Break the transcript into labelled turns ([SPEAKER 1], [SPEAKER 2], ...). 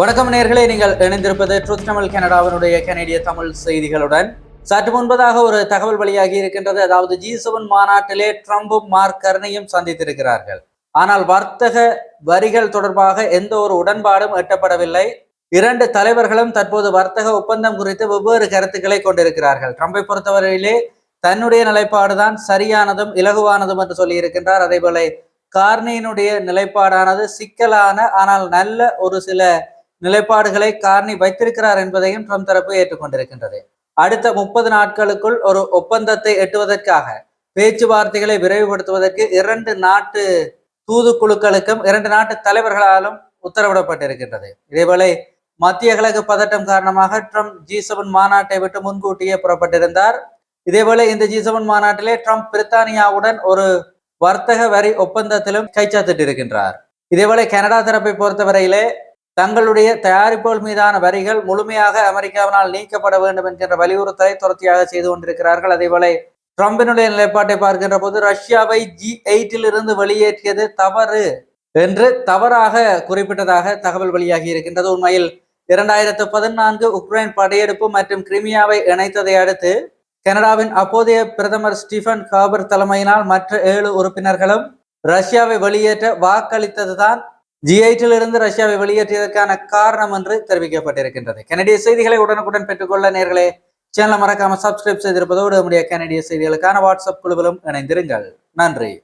[SPEAKER 1] வணக்கம் நேர்களே நீங்கள் இணைந்திருப்பது ட்ரூத் தமிழ் கனடாவினுடைய கனடிய தமிழ் செய்திகளுடன். சற்று முன்பதாக ஒரு தகவல் வெளியாகி இருக்கின்றது. அதாவது ஜி செவன் மாநாட்டிலே ட்ரம்பும் மார்க் கர்னையும் சந்தித்திருக்கிறார்கள். ஆனால் வர்த்தக வரிகள் தொடர்பாக எந்த ஒரு உடன்பாடும் எட்டப்படவில்லை. இரண்டு தலைவர்களும் தற்போது வர்த்தக ஒப்பந்தம் குறித்து வெவ்வேறு கருத்துக்களை கொண்டிருக்கிறார்கள். ட்ரம்பை பொறுத்தவரையிலே தன்னுடைய நிலைப்பாடுதான் சரியானதும் இலகுவானதும் என்று சொல்லியிருக்கின்றார். அதேபோல கார்னியினுடைய நிலைப்பாடானது சிக்கலான ஆனால் நல்ல ஒரு சில நிலைப்பாடுகளை கார்னி வைத்திருக்கிறார் என்பதையும் ட்ரம்ப் தரப்பு ஏற்றுக்கொண்டிருக்கின்றது. அடுத்த முப்பது நாட்களுக்குள் ஒரு ஒப்பந்தத்தை எட்டுவதற்காக பேச்சுவார்த்தைகளை விரைவுபடுத்துவதற்கு இரண்டு நாட்டு தூதுக்குழுக்களுக்கும் இரண்டு நாட்டு தலைவர்களாலும் உத்தரவிடப்பட்டிருக்கின்றது. இதேவேளை மத்திய கிழக்கு பதட்டம் காரணமாக ட்ரம்ப் ஜி செவன் மாநாட்டை விட்டு முன்கூட்டியே புறப்பட்டிருந்தார். இதேவேளை இந்த ஜி செவன் மாநாட்டிலே ட்ரம்ப் பிரித்தானியாவுடன் ஒரு வர்த்தக வரி ஒப்பந்தத்திலும் கைச்சாத்திட்டு இருக்கின்றார் இதேவேளை கனடா தரப்பை பொறுத்தவரையிலே தங்களுடைய தயாரிப்புகள் மீதான வரிகள் முழுமையாக அமெரிக்காவினால் நீக்கப்பட வேண்டும் என்கின்ற வலியுறுத்தலை தொடர்ச்சியாக செய்து கொண்டிருக்கிறார்கள். அதேபோல ட்ரம்பினுடைய நிலைப்பாட்டை பார்க்கின்ற போது ரஷ்யாவை ஜி எயிட்டில் இருந்து வெளியேற்றியது தவறு என்று தவறாக குறிப்பிட்டதாக தகவல் வெளியாகி இருக்கின்றது. உண்மையில் இரண்டாயிரத்து பதினான்கு உக்ரைன் படையெடுப்பு மற்றும் கிரிமியாவை இணைத்ததை அடுத்து கனடாவின் அப்போதைய பிரதமர் ஸ்டீஃபன் காபர் தலைமையினால் மற்ற ஏழு உறுப்பினர்களும் ரஷ்யாவை வெளியேற்ற வாக்களித்ததுதான் ஜி இருந்து ரஷ்யாவை வெளியேற்றியதற்கான காரணம் என்று தெரிவிக்கப்பட்டிருக்கின்றது. கனடிய செய்திகளை உடனுக்குடன் பெற்றுக்கொள்ள நேர்களே சேனலை மறக்காம சப்ஸ்கிரைப் செய்திருப்பதோடு நம்முடைய கனடிய செய்திகளுக்கான வாட்ஸ்அப் குழுவிலும் இணைந்திருங்கள். நன்றி.